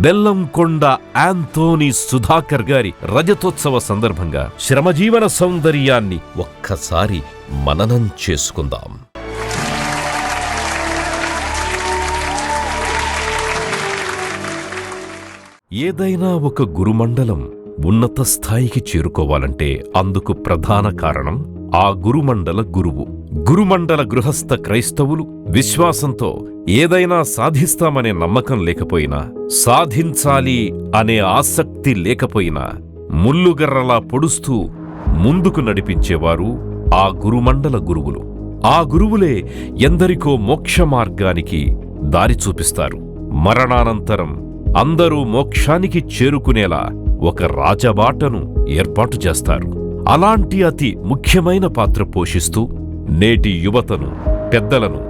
Bellamkonda Anthony Sudhakar గారి రజతోత్సవ సందర్భంగా శ్రమజీవన సౌందర్యాన్ని ఒక్కసారి మననం చేసుకుందాం. ఏదైనా ఒక గురుమండలం ఉన్నత స్థాయికి చేరుకోవాలంటే అందుకు ప్రధాన కారణం ఆ గురుమండల గురువు. గురుమండల గృహస్థ క్రైస్తవులు విశ్వాసంతో ఏదైనా సాధిస్తామనే నమ్మకం లేకపోయినా సాధించాలి అనే ఆసక్తి లేకపోయినా ముల్లుగర్రలా పొడుస్తూ ముందుకు నడిపించేవారు ఆ గురుమండల గురువులు. ఆ గురువులే ఎందరికో మోక్ష మార్గానికి దారి చూపిస్తారు. మరణానంతరం అందరూ మోక్షానికి చేరుకునేలా ఒక రాజబాటను ఏర్పాటు చేస్తారు. అలాంటి అతి ముఖ్యమైన పాత్ర పోషిస్తూ నేటి యువతను పెద్దలను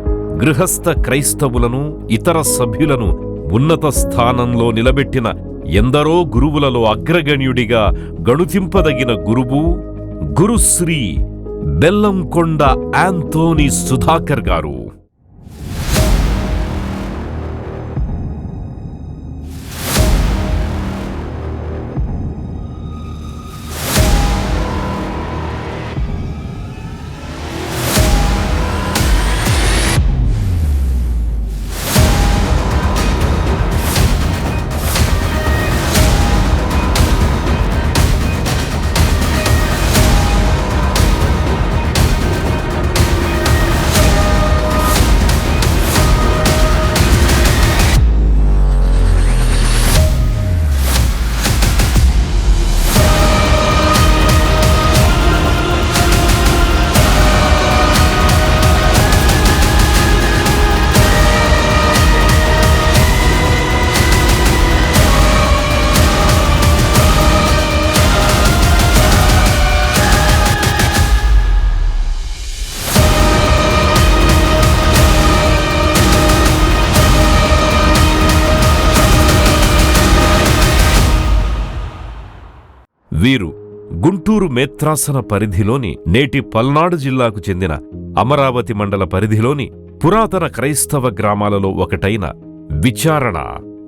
గృహస్థ క్రైస్తవులను ఇతర సభ్యులను ఉన్నత స్థానంలో నిలబెట్టిన ఎందరో గురువులలో అగ్రగణ్యుడిగా గణుతింపదగిన గురువు గురుశ్రీ బెల్లంకొండ యాంతోనీ సుధాకర్ గారు. వీరు గుంటూరు మేత్రాసన పరిధిలోని నేటి పల్నాడు జిల్లాకు చెందిన అమరావతి మండల పరిధిలోని పురాతన క్రైస్తవ గ్రామాలలో ఒకటైన విచారణ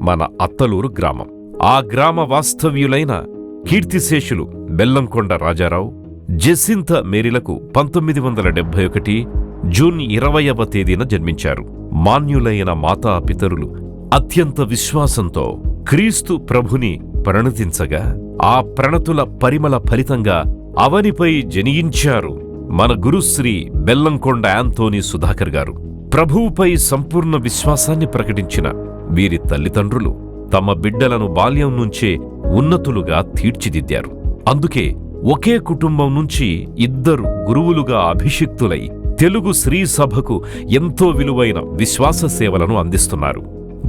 మన అత్తలూరు గ్రామం. ఆ గ్రామ వాస్తవ్యులైన కీర్తిశేషులు బెల్లంకొండ రాజారావు జెసింత మేరీలకు పంతొమ్మిది వందల డెబ్బై ఒకటి జూన్ ఇరవయవ తేదీన జన్మించారు. మాన్యులైన మాతా పితరులు అత్యంత విశ్వాసంతో క్రీస్తు ప్రభుని ప్రణతించగా ఆ ప్రణతుల పరిమళ ఫలితంగా అవనిపై జనియించారు మన గురుశ్రీ బెల్లంకొండ యాంతోనీ సుధాకర్ గారు. ప్రభువుపై సంపూర్ణ విశ్వాసాన్ని ప్రకటించిన వీరి తల్లిదండ్రులు తమ బిడ్డలను బాల్యం నుంచే ఉన్నతులుగా తీర్చిదిద్దారు. అందుకే ఒకే కుటుంబం నుంచి ఇద్దరు గురువులుగా అభిషిక్తులై తెలుగు శ్రీ సభకు ఎంతో విలువైన విశ్వాస సేవలను అందిస్తున్నారు.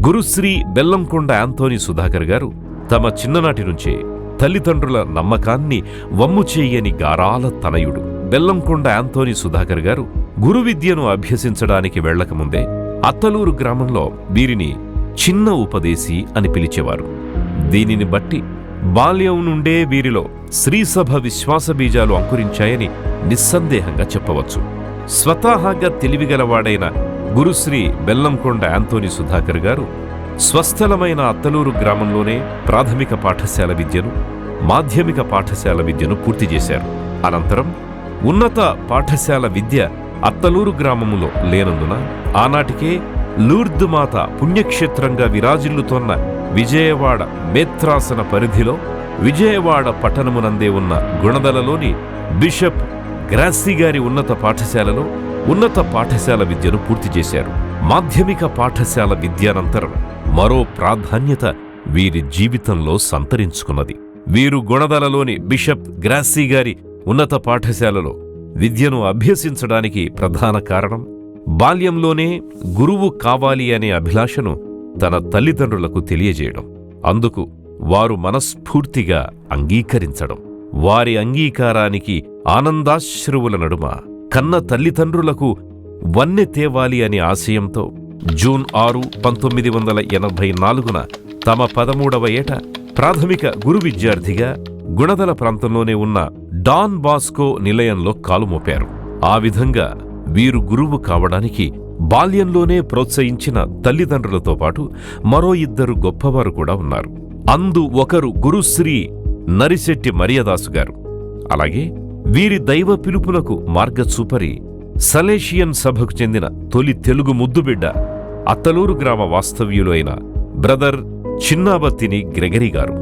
గురుశ్రీ బెల్లంకొండ యాంతోనీ సుధాకర్ గారు తమ చిన్ననాటి నుంచే తల్లిదండ్రుల నమ్మకాన్ని వమ్ము చేయని గారాల తనయుడు. బెల్లంకొండ యాంథోనీ సుధాకర్ గారు గురు విద్యను అభ్యసించడానికి వెళ్ళకముందే అత్తలూరు గ్రామంలో వీరిని చిన్న ఉపదేశి అని పిలిచేవారు. దీనిని బట్టి బాల్యం నుండే వీరిలో శ్రీసభ విశ్వాస బీజాలు అంకురించాయని నిస్సందేహంగా చెప్పవచ్చు. స్వతహాగా తెలివిగలవాడైన గురుశ్రీ బెల్లంకొండ యాంథోనీ సుధాకర్ గారు స్వస్థలమైన అత్తలూరు గ్రామంలోనే ప్రాథమిక పాఠశాల విద్యను మాధ్యమిక పాఠశాల విద్యను పూర్తి చేశారు. అనంతరం ఉన్నత పాఠశాల విద్య అత్తలూరు గ్రామములో లేనందున ఆనాటికే లూర్దుమాత పుణ్యక్షేత్రంగా విరాజిల్లుతోన్న విజయవాడ మేత్రాసన పరిధిలో విజయవాడ పట్టణమునందే ఉన్న గుణదలలోని బిషప్ గ్రాస్సీ గారి ఉన్నత పాఠశాలలో ఉన్నత పాఠశాల విద్యను పూర్తి చేశారు. మాధ్యమిక పాఠశాల విద్యానంతరం మరో ప్రాధాన్యత వీరి జీవితంలో సంతరించుకున్నది. వీరు గుణదలలోని బిషప్ గ్రాస్సీ గారి ఉన్నత పాఠశాలలో విద్యను అభ్యసించడానికి ప్రధాన కారణం బాల్యంలోనే గురువు కావాలి అనే అభిలాషను తన తల్లిదండ్రులకు తెలియజేయడం అందుకు వారు మనస్ఫూర్తిగా అంగీకరించడం వారి అంగీకారానికి ఆనందాశ్రువుల నడుమ కన్న తల్లిదండ్రులకు వన్నె తేవాలి అనే ఆశయంతో జూన్ ఆరు పంతొమ్మిది వందల ఎనభై నాలుగున తమ పదమూడవ ఏట ప్రాథమిక గురు విద్యార్థిగా గుణదల ప్రాంతంలోనే ఉన్న డాన్ బాస్కో నిలయంలో కాలు మోపారు. ఆ విధంగా వీరు గురువు కావడానికి బాల్యంలోనే ప్రోత్సహించిన తల్లిదండ్రులతో పాటు మరో ఇద్దరు గొప్పవారు కూడా ఉన్నారు. అందు ఒకరు గురుశ్రీ నరిశెట్టి మరియదాసు గారు. అలాగే వీరి దైవ పిలుపులకు మార్గచూపరి సలేషియన్ సభకు చెందిన తొలి తెలుగు ముద్దుబిడ్డ అత్తలూరు గ్రామ వాస్తవ్యులైన అయిన బ్రదర్ చిన్నాబత్తిని గ్రెగరీ గారు.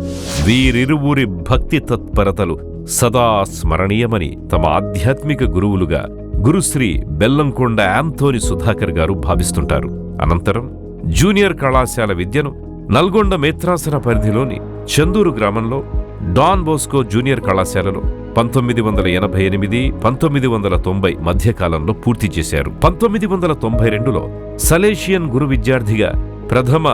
వీరిరువురి భక్తి తత్పరతలు సదా స్మరణీయమని తమ ఆధ్యాత్మిక గురువులుగా గురుశ్రీ బెల్లంకొండ యాంథోని సుధాకర్ గారు భావిస్తుంటారు. అనంతరం జూనియర్ కళాశాల విద్యను నల్గొండ మేత్రాసన పరిధిలోని చందూరు గ్రామంలో డాన్ బోస్కో జూనియర్ కళాశాలలో పంతొమ్మిది వందల ఎనభై ఎనిమిది పంతొమ్మిది వందల తొంభై మధ్యకాలంలో పూర్తి చేశారు. పంతొమ్మిది వందల తొంభై రెండులో సలేషియన్ గురు విద్యార్థిగా ప్రథమ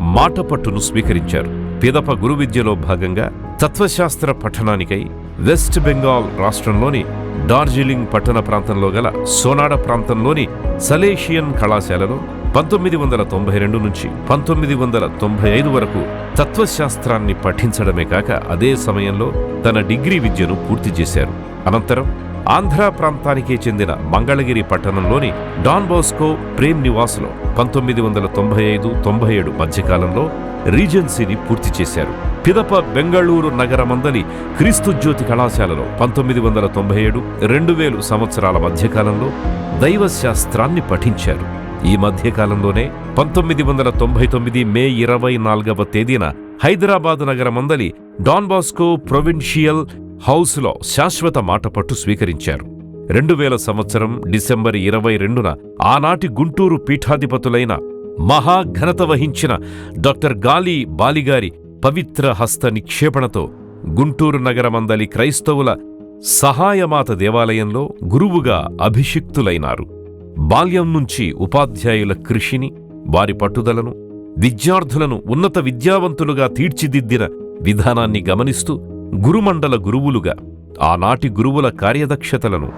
మాటపట్టును స్వీకరించారు. పిదప గురు విద్యలో భాగంగా తత్వశాస్త్ర పఠనానికై వెస్ట్ బెంగాల్ రాష్ట్రంలోని డార్జిలింగ్ పట్టణ ప్రాంతంలో గల సోనాడ ప్రాంతంలోని సలేషియన్ కళాశాలలో పంతొమ్మిది వందల తొంభై రెండు నుంచి పంతొమ్మిది వందల తొంభై ఐదు వరకు తత్వశాస్త్రాన్ని పఠించడమే కాక అదే సమయంలో తన డిగ్రీ విద్యను పూర్తి చేశారు. అనంతరం ఆంధ్ర ప్రాంతానికే చెందిన మంగళగిరి పట్టణంలోని డాన్ బోస్కో ప్రేమ్ నివాసులో పంతొమ్మిది వందల తొంభై ఐదు తొంభై ఏడు మధ్యకాలంలో రీజెన్సీని పూర్తి చేశారు. పిదప బెంగళూరు నగరమందలి క్రీస్తు జ్యోతి కళాశాలలో పంతొమ్మిది వందల తొంభై ఏడు రెండు వేలు సంవత్సరాల మధ్యకాలంలో దైవశాస్త్రాన్ని పఠించారు. ఈ మధ్యకాలంలోనే పంతొమ్మిది వందల తొంభై తొమ్మిది మే ఇరవై నాలుగవ తేదీన హైదరాబాద్ నగరమందలి డాన్ బాస్కో ప్రొవిన్షియల్ హౌస్లో శాశ్వత మాటపట్టు స్వీకరించారు. రెండు వేల సంవత్సరం డిసెంబర్ ఇరవై రెండున ఆనాటి గుంటూరు పీఠాధిపతులైన మహాఘనత వహించిన డాక్టర్ గాలి బాలిగారి పవిత్ర హస్త నిక్షేపణతో గుంటూరు నగరమందలి క్రైస్తవుల సహాయమాత దేవాలయంలో గురువుగా అభిషిక్తులైనారు. బాల్యం నుంచి ఉపాధ్యాయుల కృషిని వారి పట్టుదలను విద్యార్థులను ఉన్నత విద్యావంతులుగా తీర్చిదిద్దిన విధానాన్ని గమనిస్తూ గురుమండల గురువులుగా ఆనాటి గురువుల కార్యదక్షతలను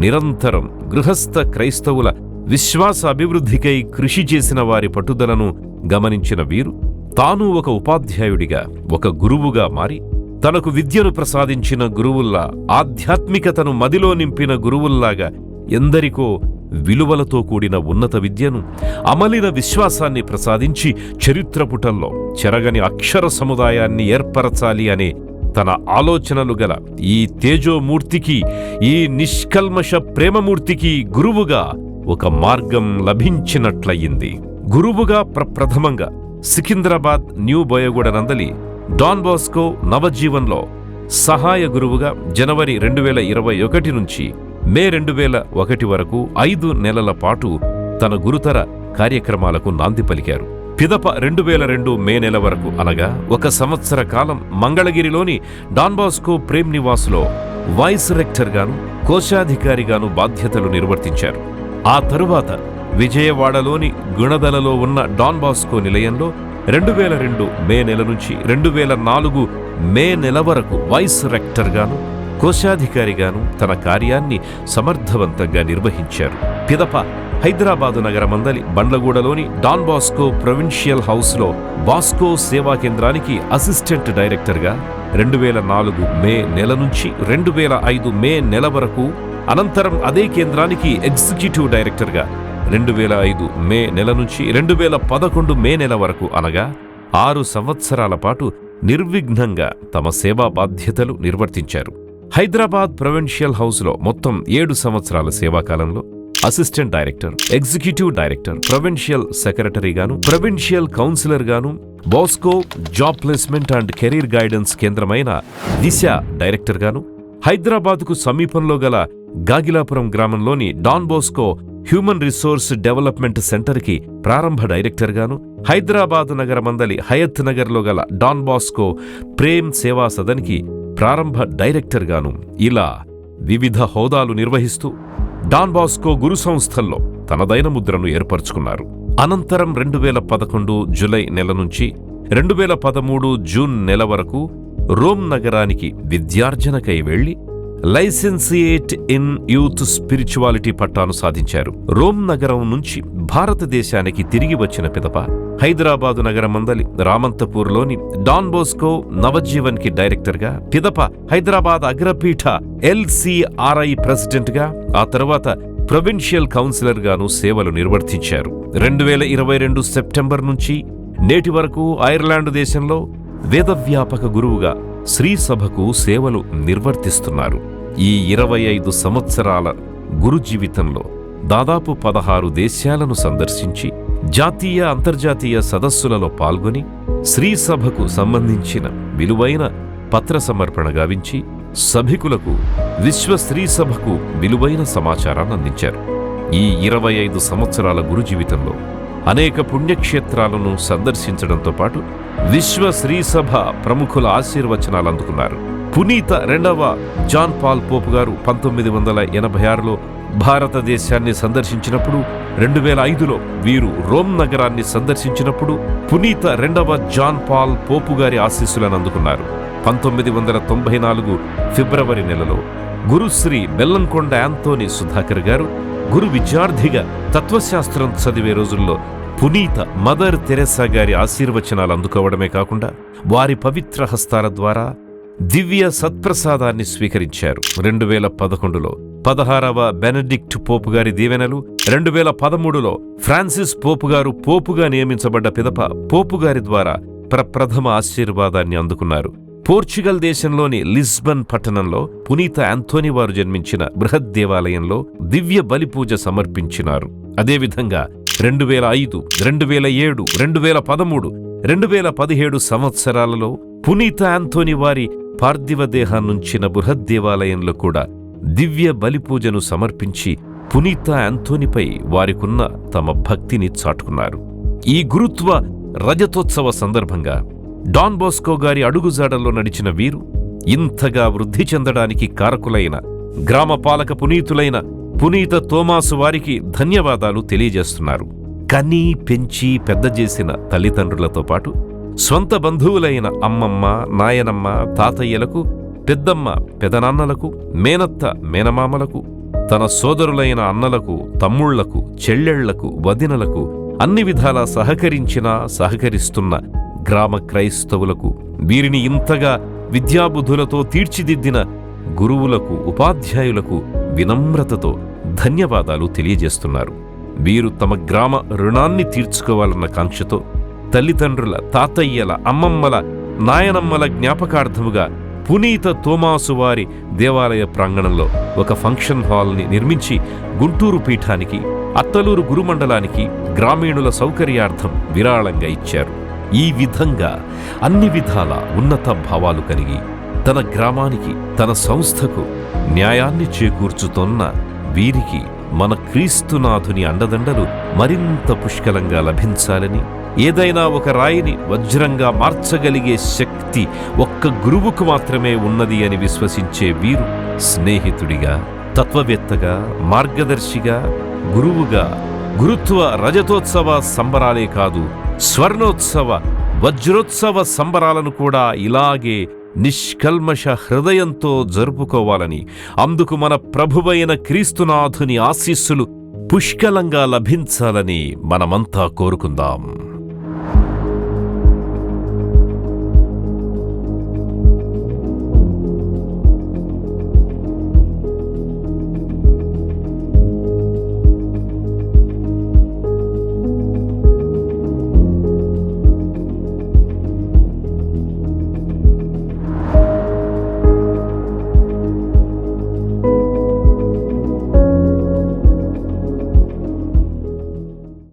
నిరంతరం గృహస్థ క్రైస్తవుల విశ్వాస అభివృద్ధికై కృషి చేసిన వారి పట్టుదలను గమనించిన వీరు తాను ఒక ఉపాధ్యాయుడిగా ఒక గురువుగా మారి తనకు విద్యను ప్రసాదించిన గురువుల్లా ఆధ్యాత్మికతను మదిలో నింపిన గురువుల్లాగా ఎందరికో విలువలతో కూడిన ఉన్నత విద్యను అమలిన విశ్వాసాన్ని ప్రసాదించి చరిత్రపుటల్లో చెరగని అక్షర సముదాయాన్ని ఏర్పరచాలి అనే తన ఆలోచనలు గల ఈ తేజోమూర్తికి ఈ నిష్కల్మష ప్రేమమూర్తికి గురువుగా ఒక మార్గం లభించినట్లయింది. గురువుగా ప్రప్రథమంగా సికింద్రాబాద్ న్యూ బోయగూడ నందలి డాన్ బాస్కో నవజీవన్లో సహాయ గురువుగా జనవరి రెండు వేల ఇరవై ఒకటి నుంచి మే రెండు వేల ఒకటి వరకు ఐదు నెలల పాటు తన గురుతర కార్యక్రమాలకు నాంది పలికారు. పిదప రెండు వేల రెండు మే నెల వరకు అనగా ఒక సంవత్సర కాలం మంగళగిరిలోని డాన్బాస్కో ప్రేమ్ నివాస్లో వైస్ రెక్టర్గాను కోశాధికారిగాను బాధ్యతలు నిర్వర్తించారు. ఆ తరువాత విజయవాడలోని గుణదలలో ఉన్న డాన్బాస్కో నిలయంలో రెండు వేల రెండు మే నెల నుంచి రెండు వేల నాలుగు మే నెల వరకు వైస్ రెక్టర్గాను కోశాధికారిగాను తన కార్యాన్ని సమర్థవంతంగా నిర్వహించారు. పిదప హైదరాబాదు నగరమందలి బండ్లగూడలోని డాన్ బాస్కో ప్రొవిన్షియల్ హౌస్లో బాస్కో సేవా కేంద్రానికి అసిస్టెంట్ డైరెక్టర్గా రెండు వేల నాలుగు మే నెల నుంచి రెండు వేల ఐదు మే నెల వరకు అనంతరం అదే కేంద్రానికి ఎగ్జిక్యూటివ్ డైరెక్టర్గా రెండు వేల ఐదు మే నెల నుంచి రెండు వేల పదకొండు మే నెల వరకు అనగా ఆరు సంవత్సరాల పాటు నిర్విఘ్నంగా తమ సేవా బాధ్యతలు నిర్వర్తించారు. హైదరాబాద్ ప్రొవిన్షియల్ హౌస్లో మొత్తం ఏడు సంవత్సరాల సేవాకాలంలో assistant director executive director provincial సెక్రటరీగాను provincial కౌన్సిలర్గాను Bosco job placement and career guidance కేంద్రమైన దిశ డైరెక్టర్గాను హైదరాబాద్కు సమీపంలో గల గాగిలాపురం గ్రామంలోని Don Bosco human resource development సెంటర్కి ప్రారంభ డైరెక్టర్ గాను హైదరాబాద్ నగరమందలి హయత్ నగర్లో గల డాన్ బాస్కో ప్రేమ్ సేవా సదన్కి ప్రారంభ డైరెక్టర్గాను ఇలా వివిధ హోదాలు నిర్వహిస్తూ డాన్ బాస్కో గురు సంస్థల్లో తనదైన ముద్రను ఏర్పరచుకున్నారు. అనంతరం రెండు వేల పదకొండు జులై నెల నుంచి రెండు వేల పదమూడు జూన్ నెల వరకు రోమ్ నగరానికి విద్యార్జనకై వెళ్ళి లైసెన్సియేట్ ఇన్ యూత్ స్పిరిచువాలిటీ పట్టాను సాధించారు. రోమ్ నగరం నుంచి భారతదేశానికి తిరిగి వచ్చిన పిదప హైదరాబాదు నగరమందలి రామంతపూర్లోని డాన్ బోస్కో నవజీవన్కి డైరెక్టర్గా పిదప హైదరాబాద్ అగ్రపీఠ ఎల్సిఆర్ఐ ప్రెసిడెంట్గా ఆ తర్వాత ప్రొవిన్షియల్ కౌన్సిలర్గాను సేవలు నిర్వర్తించారు. రెండు వేల ఇరవై రెండు సెప్టెంబర్ నుంచి నేటి వరకు ఐర్లాండ్ దేశంలో వేదవ్యాపక గురువుగా శ్రీసభకు సేవలు నిర్వర్తిస్తున్నారు. ఈ ఇరవై ఐదు సంవత్సరాల గురు జీవితంలో దాదాపు పదహారు దేశాలను సందర్శించి జాతీయ అంతర్జాతీయ సదస్సులలో పాల్గొని శ్రీసభకు సంబంధించిన విలువైన పత్ర సమర్పణ గావించి సభికులకు విశ్వ స్త్రీ సభకు విలువైన సమాచారాన్ని అందించారు. ఈ ఇరవై ఐదు సంవత్సరాల గురు జీవితంలో అనేక పుణ్యక్షేత్రాలను సందర్శించడంతో పాటు విశ్వ శ్రీ సభ ప్రముఖుల ఆశీర్వచనాలు అందుకున్నారు. పునీత రెండవ జాన్ పాల్ పోపు గారు పంతొమ్మిది వందల ఎనభై ఆరులో భారతదేశాన్ని సందర్శించినప్పుడు రెండు వేల ఐదులో వీరు రోమ్ నగరాన్ని సందర్శించినప్పుడు పునీత రెండవ జాన్ పాల్ పోపు గారి ఆశీస్సులను అందుకున్నారు. పంతొమ్మిది వందల తొంభై నాలుగు ఫిబ్రవరి నెలలో గురుశ్రీ బెల్లంకొండ యాంతోని సుధాకర్ గారు గురు విద్యార్థిగా తత్వశాస్త్రం చదివే రోజుల్లో పునీత మదర్ తెరెసా గారి ఆశీర్వచనాలు అందుకోవడమే కాకుండా వారి పవిత్ర హస్తాల ద్వారా దివ్య సత్ప్రసాదాన్ని స్వీకరించారు. రెండు వేల పదకొండులో పదహారవ బెనడిక్ట్ పోపు గారి దీవెనలు రెండు వేల పదమూడులో ఫ్రాన్సిస్ పోపు గారు పోపుగా నియమించబడ్డ పిదప పోపు గారి ద్వారా ప్రప్రథమ ఆశీర్వాదాన్ని అందుకున్నారు. పోర్చుగల్ దేశంలోని లిస్బన్ పట్టణంలో పునీత ఆంథోని వారు జన్మించిన బృహద్ దేవాలయంలో దివ్య బలిపూజ సమర్పించినారు. అదేవిధంగా రెండు వేల ఐదు రెండు వేల ఏడు రెండు వేల పదమూడు రెండు వేల పదిహేడు సంవత్సరాలలో పునీత ఆంథోని వారి పార్థివ దేహాన్నుంచిన బృహద్ దేవాలయంలో కూడా దివ్య బలిపూజను సమర్పించి పునీత యాంథోనిపై వారికున్న తమ భక్తిని చాటుకున్నారు. ఈ గురుత్వ రజతోత్సవ సందర్భంగా డాన్ బోస్కో గారి అడుగుజాడల్లో నడిచిన వీరు ఇంతగా వృద్ధి చెందడానికి కారకులైన గ్రామపాలక పునీతులైన పునీత తోమాసు వారికి ధన్యవాదాలు తెలియజేస్తున్నారు. కనీ పెంచి పెద్ద చేసిన తల్లిదండ్రులతో పాటు స్వంత బంధువులైన అమ్మమ్మ నాయనమ్మ తాతయ్యలకు పెద్దమ్మ పెదనాన్నలకు మేనత్త మేనమామలకు తన సోదరులైన అన్నలకు తమ్ముళ్ళకు చెల్లెళ్ళకు వదినలకు అన్ని విధాలా సహకరించిన సహకరిస్తున్న గ్రామ క్రైస్తవులకు వీరిని ఇంతగా విద్యాబుద్ధులతో తీర్చిదిద్దిన గురువులకు ఉపాధ్యాయులకు వినమ్రతతో ధన్యవాదాలు తెలియజేస్తున్నారు. వీరు తమ గ్రామ రుణాన్ని తీర్చుకోవాలన్న కాంక్షతో తల్లిదండ్రుల తాతయ్యల అమ్మమ్మల నాయనమ్మల జ్ఞాపకార్థముగా పునీత తోమాసు వారి దేవాలయ ప్రాంగణంలో ఒక ఫంక్షన్ హాల్ని నిర్మించి గుంటూరు పీఠానికి అత్తలూరు గురుమండలానికి గ్రామీణుల సౌకర్యార్థం విరాళంగా ఇచ్చారు. ఈ విధంగా అన్ని విధాల ఉన్నత భావాలు కలిగి తన గ్రామానికి తన సంస్థకు న్యాయాన్ని చేకూర్చుతోన్న వీరికి మన క్రీస్తునాథుని అండదండలు మరింత పుష్కలంగా లభించాలని ఏదైనా ఒక రాయిని వజ్రంగా మార్చగలిగే శక్తి ఒక్క గురువుకు మాత్రమే ఉన్నది అని విశ్వసించే వీరు స్నేహితుడిగా తత్వవేత్తగా మార్గదర్శిగా గురువుగా. గురుత్వ రజతోత్సవ సంబరాలే కాదు స్వర్ణోత్సవ వజ్రోత్సవ సంబరాలను కూడా ఇలాగే నిష్కల్మష హృదయంతో జరుపుకోవాలని అందుకు మన ప్రభువైన క్రీస్తునాథుని ఆశీస్సులు పుష్కలంగా లభించాలని మనమంతా కోరుకుందాం.